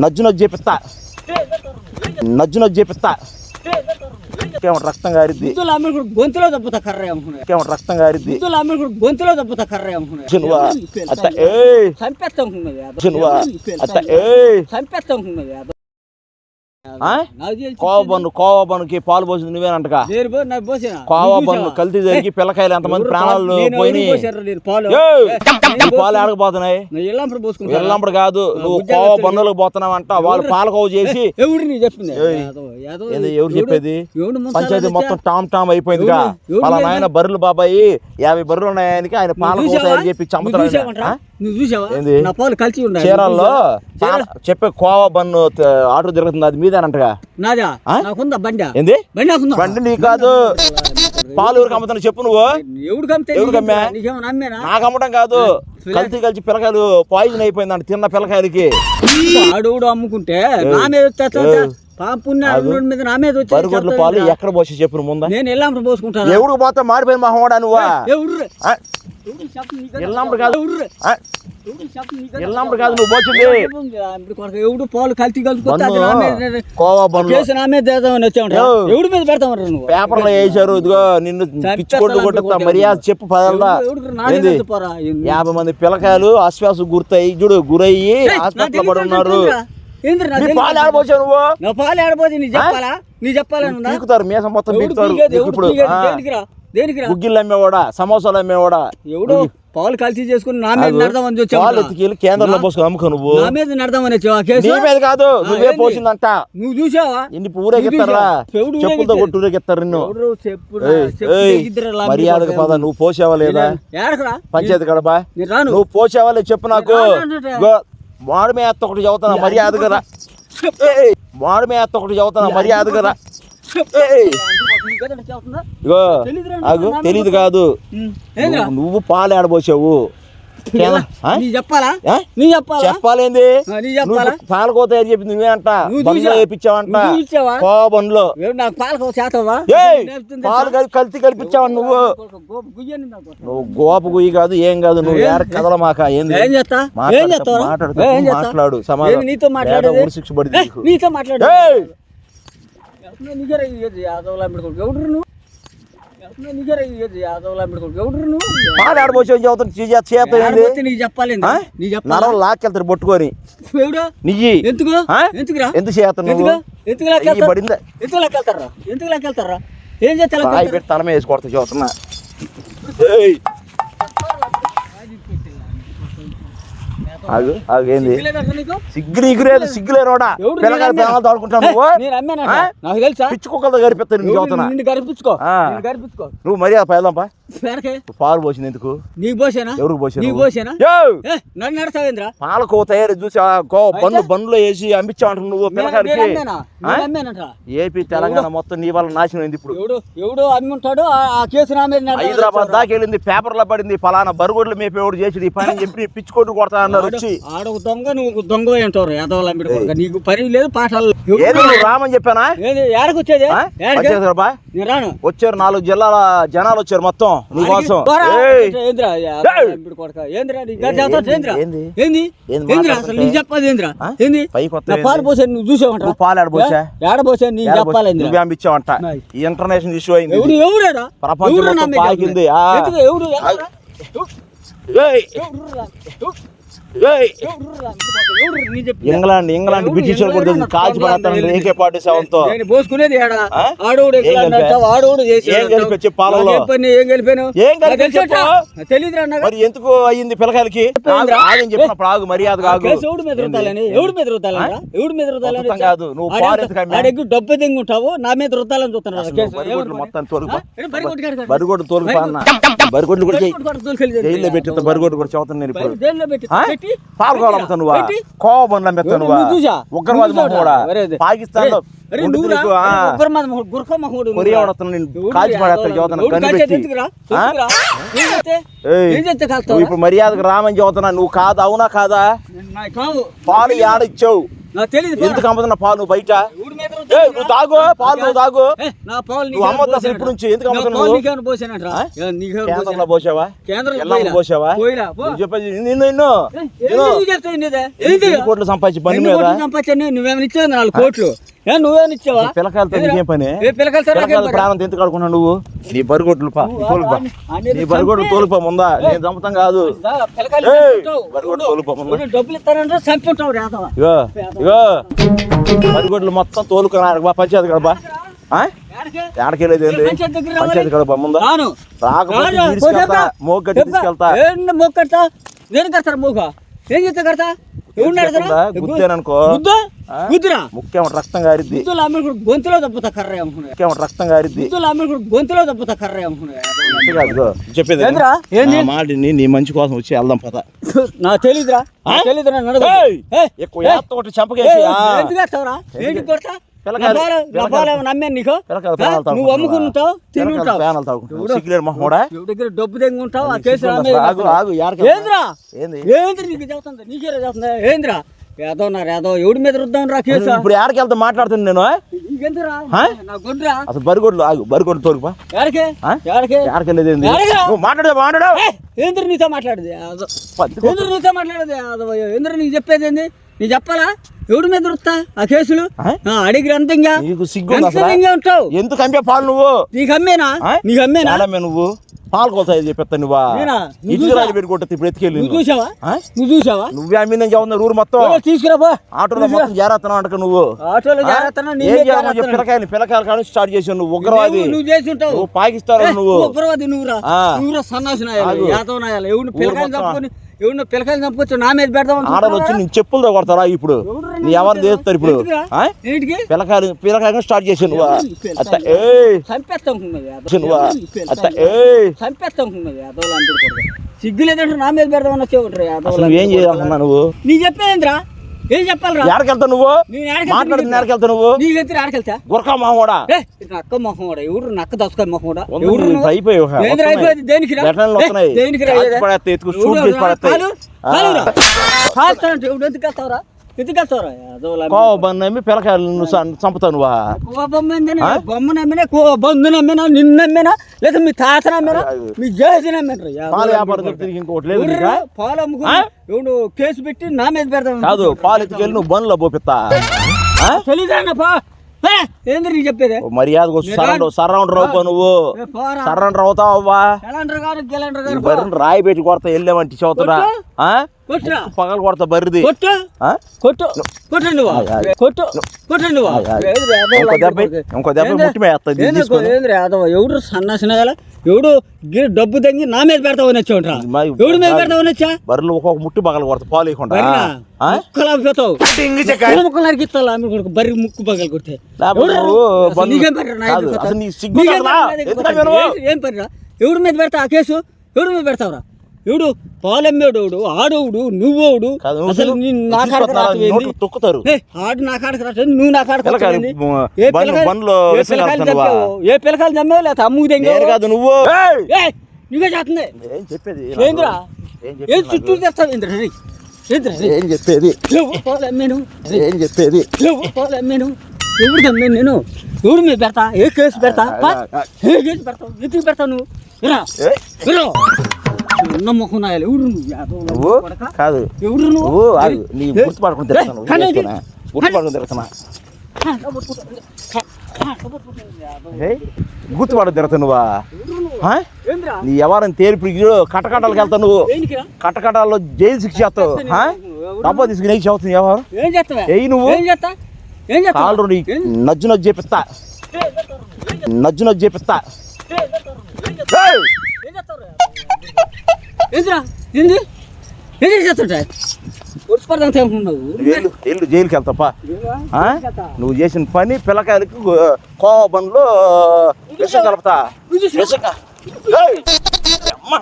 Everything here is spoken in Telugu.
నజ్జు నజ్జు చేపిస్తా. నజ్జు నజ్జు చేపిస్తా. రక్తం గారిద్ది. గొంతులో దెబ్బతా కర్ర రక్తం గారిద్ది. గొంతులో దెబ్బతా కర్ర చినువా అత్త చంపేస్తా ఏయ్! చంపేస్తా అనుకున్నది యాదవ్ ఆ? నాకు తెలిసి కోవ బన్ను కోవ బన్నుకి పాలు పోసింది నువ్వేనంటగా? కోవ బన్ను కల్తీ జరిగి పిల్లకాయలు ఎంతమంది ప్రాణాలు పోయినాయి? పాలు? పాలు ఆడకపోతున్నాయి ఎల్లంపడు వెళ్ళినప్పుడు కాదు నువ్వు కోవ బన్నులకు పోతున్నావంట. వాళ్ళు పాలకోవ చేసి ఎవరు చెప్పేది? ముందు పంచాయతీ మొత్తం టామ్ టామ్? ఎవరు వాళ్ళ? నాయన బర్రెలు బాబాయి యాభై బర్రెలు ఉన్నాయనికి ఆయన పాలకోవ చూసావా? తయారు చెప్పి? నువ్వు చూసావా? నా పాలు కలిసి ఉన్నాయి. చీరాల్లో చీర- పాల- చెప్పే కోవ బన్ను ఆటో తిరుగుతుంది అది మీదేనంటగా నాదా? ఆ? నాకుందా బండి? ఏంది? బండి నాకుందా? బండి నీ కాదు. పాలు ఎవరికి అమ్ముతాను చెప్పు నువ్వు. నాకు అమ్మటం కాదు. కలిసి కలిసి పిల్లకాయలు పాయిజన్ అయిపోయిందంట తిన్న పిల్లకాయలకి. ఆడోడు అమ్ముకుంటే నా బరిగొడ్ల పాలు ఎక్కడ పోసి చెప్పు నువ్వు ముందా? నేను ఎల్లంపడు పోసుకుంటాను? ఎవడికి పోతా మాడిపోయిన మహమ్మడా నువ్వా? ఎవడు ఆ? ఎల్లంపడు కాదు. ఆ? ఎల్లంపడు కాదు నువ్వు పోచింది ఎవడు పాలు కలిసి బన్ను కోవా బన్ను కేసు నా మీద ఏవ్. ఎవడి మీద నువ్వు? పేపర్లో వేసారు ఇదిగో నిన్ను పిచ్చి కొట్టు కొట్టుతా మర్యాద చెప్పు పదల్లా ఎవడు యాభై మంది పిల్లకాయలు అశ్వాస గుర్తయి చూడు గురయ్యి హాస్పిటల్ పడి ఉన్నారు ఏంద్ర నా. పాలు నువ్వు? నా పాలు ఆడబోతే నీ చెప్పాలా? నీ? చెప్పాలని ఉందా పీకుతారు మీసం మొత్తం పీకుతారు ఇప్పుడు దేనికిరా? గుగ్గిళ్ళు అమ్మేవాడా? సమోసాలు అమ్మేవాడా? ఎవడో పాలు కలిసి చేసుకుని నా మీద నడదామని వచ్చావు పాలు ఎత్తుకెళ్ళి కేంద్రంలో పోసుకొని అమ్ముకో నువ్వు. నా మీద నడదామని వచ్చావు ఆ కేసు? నీ మీద కాదు నువ్వే? పోసిందంట. నువ్వు చూసావా? ఇన్ని ఊరేగిస్తారా ఎవడు చెప్పులతో? కొట్టి ఊరేగిస్తారు నిన్ను. మర్యాదకు పద నువ్వు పోసావా లేదా? పంచాయతీ రాను. నువ్వు పోసావా లేదా చెప్పు నాకు. మాడు ఎత్త ఒకటి చదువుతాను మర్యాదగా రా. మాడు ఎత్త ఒకటి చదువుతాను మర్యాదగా రా? ఇగో తెలీదు కాదు? నువ్వు- పాలు ఆడబోసావు? నీ చెప్పాలా? ఆ? నీ చెప్పాలా? చెప్పాలేంది? పాలకోత అని చెప్పింది బండ్లో? కో బండ్లో. ఎవడు నాకు పాలకు చేతవా ఏయ్! పాలు కలిపి కల్పించావు నువ్వు? నువ్వు గోప గుయ్యి కాదు ఏం కాదు నువ్వు ఏర కదలమాక ఏంది? ఏం చేస్తా? ఏం మాట్లాడతా- చేస్తావా మాట్లాడతా, ఏం చేస్తా? మాట్లాడు సమాధానం. నీతో? లేదా ఊరు శిక్ష పడింది. నీతో మాట్లాడు ఎవడు నువ్వు? పాలు ఆడబోసావు చదువుతాను చేత? నీ చెప్పాలా? నరం లాక్కెళ్తారు పట్టుకొని నియ్యి. ఎందుకు? ఎందుకురా? ఎందుకు ఎందుకు? అయ్యి లాక్కెళ్తారు పడిందా? ఎందుకు లాక్కెళ్తారా ఎందుకు లాక్కెళ్తారా ఏం చేస్తా తల మీద వేసి కొడతా చదువుతున్నా ఆగు ఆగు ఏంది? సిగ్గులు ఎగురేది నువ్వు? నాకు? తెలుసా? గరిపిస్తాను చదువుతున్నా గరిపించుకో. గరిపించుకో. నువ్వు మర్యాద పైదాంపా. పాలు పోసింది ఎందుకు? నీకు పోసేనా? ఎవరికి పోసావు నీకు నువ్వు? పోసేనా? యో! ఏ నన్ను నడతావేంద్రా పాలకు తయారు చూసి బండ్లు బండ్లో వేసి అమ్మించావు నువ్వు? ఏపీ తెలంగాణ మొత్తం నీ వల్ల నాశనం అయింది ఇప్పుడు. ఎవడు? ఎవడు అమ్మి ఉంటాడు ఆ- కేసు నా మీద నడతాడు. హైదరాబాద్ దాకా వెళ్ళింది పేపర్లో పడింది ఫలానా బరుగుడ్లు మేపేవాడు చేసి ఈ పని చెప్పి పిచ్చుకోటు కొడతా అన్నారు వచ్చి. ఆడ దొంగ నువ్వు దొంగ అంటారు అమ్మిడి. నీకు పని లేదు పాఠాలు రామని చెప్పానా? ఏది? ఏడకు వచ్చేది? నేను రాను. వచ్చారు నాలుగు జిల్లాల జనాలు వచ్చారు మొత్తం. నీకోసం నువ్వు పాలు ఆడబోసా నీకు చెప్పాలి? నువ్వే ఇంటర్నేషనల్ ఇష్యూ అయింది ఎవడు ఎవడాడా ప్రపంచం పాకింది? ఎవడు? ఇంగ్లాండ్ ఇంగ్లాండ్ బ్రిటిష్ వాళ్ళు. కాల్చి పడతాను ఏకే పార్టీ సెవెన్తో. పోసుకునేది? ఆడోడు ఆడోడు చేసి ఏం చెప్పు పాలలో? ఏం కలిపాను ఏం అన్నగా. మరి ఎందుకు అయ్యింది పిల్లకాయలకి? ఆగని చెప్పినప్పుడు ఆగు మర్యాద కేసు ఎవడు మీద రుద్దాలని? ఎవడు మీద రుద్దాలని ఎవడు మీద రుద్దాలని మొత్తం కాదు, నువ్వు? ఆడెగ్గు డబ్బు దింగు ఉంటావు నా మీద రుద్దాలని చూస్తున్నాడు? మొత్తం తోలుకు. బరిగొడ్డు. బరిగొడ్డు తోలుకు అన్న బరిగొడ్లు కూడా చెయ్యి బరిగొడ్డు కాడు తోలుకెళ్ళి జైల్లో పెట్టిస్తా బరిగొడ్డు కూడా చదువుతాను నేను ఇప్పుడు. బరి- జైల్లో పెట్టి ఆ? పెట్టి పాలు కావాలమ్ముతావు నువ్వా పెట్టి. కోవ బండ్లు అమ్మేస్తావు నువ్వా నువ్వు చూసా? ఉగ్రవాది? మహోడా. పాకిస్తాన్లో? కొరియా కాల్చి కనిపెట్టి. ఇప్పుడు మర్యాదకు రామని చదువుతున్నా నువ్వు కాదు? అవునా కాదా. పాలు తెలియదు ఎందుకు అమ్ముతున్నా పాలు బయట? నువ్వు తాగు పాలు నువ్వు తాగు. నువ్వు అమ్మొద్దు అసలు ఇప్పుడు నుంచి ఎందుకు అమ్ముతున్నావు పోసావా? పోయిలా. పోసావా? చెప్పేది నిన్ను కోట్లు సంపాదించి పని మీద? సంపాదించాను? నువ్వేమైనా ఇచ్చావు నాలుగు కోట్లు? ఇచ్చావా? పిల్లకాయలతో? నీకేం పని? పిల్లకాయల? ప్రాణం ఎందుకు నువ్వు? నీ బరిగొడ్లు తోలుపా నీ బరిగొడ్లు తోలుపా ముందా? నేను చంపుతాం కాదు. బరిగొడ్లు మొత్తం తోలుకున్నారు బా పంచాయతీ ఏడకెళ్ళేది ఏంది? ముందా? రాకపోతే రాను, తీసుకెళ్తా. మోగట్టి మోగ కడతా నేను కడతారు మోగ ఏం చేస్తా కడతా? గుద్దేననుకో. గుద్దురా? ముఖ్యం రక్తం గారిద్ది. గుద్దులు? అమ్మ గొంతులో దెబ్బతా కర్ర ముఖ్యం రక్తం గారిద్ది. గుద్దులు? అమ్మ గొంతులో దెబ్బతా కర్ర చెప్పేది విను. ఏందిరా? ఏంది? నా మాటిని నీ మంచి కోసం వచ్చి వెళ్దాం పద. నా తెలీదురా. నా తెలీదురా నడవ ఏయ్! ఎక్కువ ఏత్త ఒకటి. ఎందుకు వేస్తావురా ఏంటి? కొడతా పిల్లకాయలు- నమ్మాను నీకు? నువ్వు? అమ్ముకుంటావు ప్యానాలు మొహమోడా? దగ్గర డబ్బు ఆ కేసు? మీద ఆగు, కడతావు. ఆగు, యాడికి ఏంద్రా? ఏంది? ఏంద్ర నీకు చెబుతుంది నీకేరా చెబుతుంది ఏంద్రా? ఏదో నా ఏదో ఎవడి మీద రుద్దాం రా కేసు? ఇప్పుడు వెళ్తా నేను అసలు బరిగొడ్లు ఆగు బరిగొడ్లు మాట్లాడే ఏంద్ర నీతో మాట్లాడేది? అదో. పత్తి ఏంద్ర నీతో మాట్లాడేది? అదో ఏంద్ర నీకు చెప్పేది ఏంది? నీ చెప్పాలా? ఎవడి మీద రుత్తా ఆ కేసులు? అడిగి అంతంగా. ఉంటావు. ఎందుకు అమ్మే పాలు నువ్వు? నీకు అమ్మేనా? నీకు అమ్మేనా? నువ్వు. పాలు కోసాయి చెప్పేస్తా నువ్వా? నువ్వు ఇంటికి? రాజు పెట్టి కొట్టది ఇప్పుడు ఎత్తుకెళ్ళి నువ్వు చూసావా? నువ్వు చూసావా? నువ్వే అమ్మిందని చెబుతున్నారు ఊరు మొత్తం. ఓ, తీసుకురా పో. ఆటోలో మొత్తం చేరేస్తున్నావు అంట నువ్వు. ఆటోలో? పిల్లకాయలు పిల్లకాయలు కానీ స్టార్ట్ చేసావు నువ్వు ఉగ్రవాది. నువ్వు నువ్వు చేసి ఉంటావు. నువ్వు పాకిస్తాన్ నువ్వు. ఉగ్రవాది నువ్వురా. ఆ. నువ్వురా సన్నాసి నాయాలు ఆగు. యాదవ నాయాలు ఎవరిని పిల్లకాయలు. చంపుకొని ఎవరిని పిల్లకాయలు చంపుకొచ్చు నా మీద పెడదాం ఆడలు వచ్చి నేను చెప్పులతో కొడతారా ఇప్పుడు? నీ ఎవరు చేస్తారు ఇప్పుడు? పిల్లకాయలు పిల్లకాయలు స్టార్ట్ చేసావు నువ్వు. అత్త ఏయ్! చంపేస్తాం అనుకున్నది యాదవ. నువ్వు. పిల్లకాయలు. అత్త ఏయ్! చంపేస్తాం అనుకున్నది యాదవులు అందరూ సిగ్గు లేదంటే నా మీద చేయాలన్నా నువ్వు చెప్పేంద్రా ఏం ఎక్కడికి వెళ్తావు నువ్వు? మాట్లాడుతున్న నువ్వు? నీ గురకా ఏ, నక్క ఎవరు నక్క ఎవరు? అయిపోయావు? దేనికి ఏ, ఎత్తుకు షూట్ చేసి ఎందుకు వెళ్తావురా? అమ్మి. కోబన్ నమ్మి పిల్లకాయలు నువ్వు సం- చంపుతావు నువ్వా కో బొమ్మ నమ్మినా కో బంధు నమ్మినా నిన్ను నమ్మినా లేదా మీ తాత నమ్మినా. మీ జేజీ యాదవులు పాల వ్యాపారం. తిరిగి ఇంకోటి లేదు అమ్ముకుని కేసు పెట్టి నా మీద పెడతాం కాదు పాలు ఎత్తుకెళ్ళి నువ్వు బండ్లో పోపిస్తా ఆ? ఏంది నీకు చెప్పేది? మర్యాద సరౌండ్ సరౌండ్ రావు నువ్వు. సరౌండ్ అవుతావు. బర్రెని రాయి పెట్టి కొడతా వెళ్ళామంటే చదువుతున్నా. పగలు కొడతా బర్రిది. కొట్టు? కొట్టు. నువ్వు. నువ్వు. ఇంకో దెబ్బ? ఇంకో దెబ్బ ఏంది? ముట్టి మేస్తా ఏంది? తీసుకొని. ఏంది రా యాదవ ఎవడు సన్నాసిన ఎవడు గి- డబ్బు తగ్గి నా మీద పెడతావని వచ్చావురా మరి- ఎవడి మీద పెడతావని వచ్చా? బర్రెలు ఒక్కొక్క ముట్టి పగలు కొడతా పాలు ఇవ్వకుండా? ముక్కలు ఆపిపోతావు ముక్కలు నరికిస్తావు ఆమె కొడుకు బర్రి ముక్కు పగలు? నువ్వు? ఏం- ఎవడి మీద పెడతా ఆ కేసు? ఎవడి మీద పెడతావురా? ఎవడు పాలమ్మేడోడు ఆడోడు నువ్వోడు. అసలు నీ కాడకి తొక్కుతారు. ఆడు నా కాడకి రావటం నువ్వు నా కాడకి ఏ పిల్లకాయలు- ఏ పిల్లకాయలు? చంపావు? ఏ పిల్లకాయలు చంపావు? లేదా అమ్ముకు తెంగావు కాదు నువ్వు. నువ్వే చేస్తుంది. ఏం చెప్పేది? ఏంద్రా? ఏం చుట్టూ తెస్తావు ఇంద్ర? ఏం చెప్పేది? ఏం చెప్పేది? నేను? మీద పెడతా ఏ కేసు పెడతా. ఏ కేసు పెడతావు? ఎందుకు పెడతావు నువ్వు? ఉన్న మొహం నాయాలి ఎవరు నువ్వు? కాదు ఎవరు నువ్వు ఆగు. నీ తిరుగుతున్నా. యాదవ్. ఏయ్, గుర్తుపడ తిరుగుతావు నువ్వా నీ ఎవరిని తేలిపి కట్టకట్టాలకు వెళ్తావు నువ్వు? కట్టకట్టాల్లో జైలు శిక్ష చేస్తావు? డబ్బా తీసుకుని ఏ చదువుతుంది ఎవరు ఏయ్ నువ్వు. కాళ్ళు నీ నజ్జు నజ్జు చేపిస్తా నజ్జు నజ్జు చేపిస్తా! ఏంద్రా? ఏంది? ఏం చేస్తుంటా? అనుకున్నావు జైలుకి వెళ్తాపా? నువ్వు చేసిన పని పిల్లకాయలకి కోవ బండ్లో విషం కలుపుతా? విషం! అమ్మ!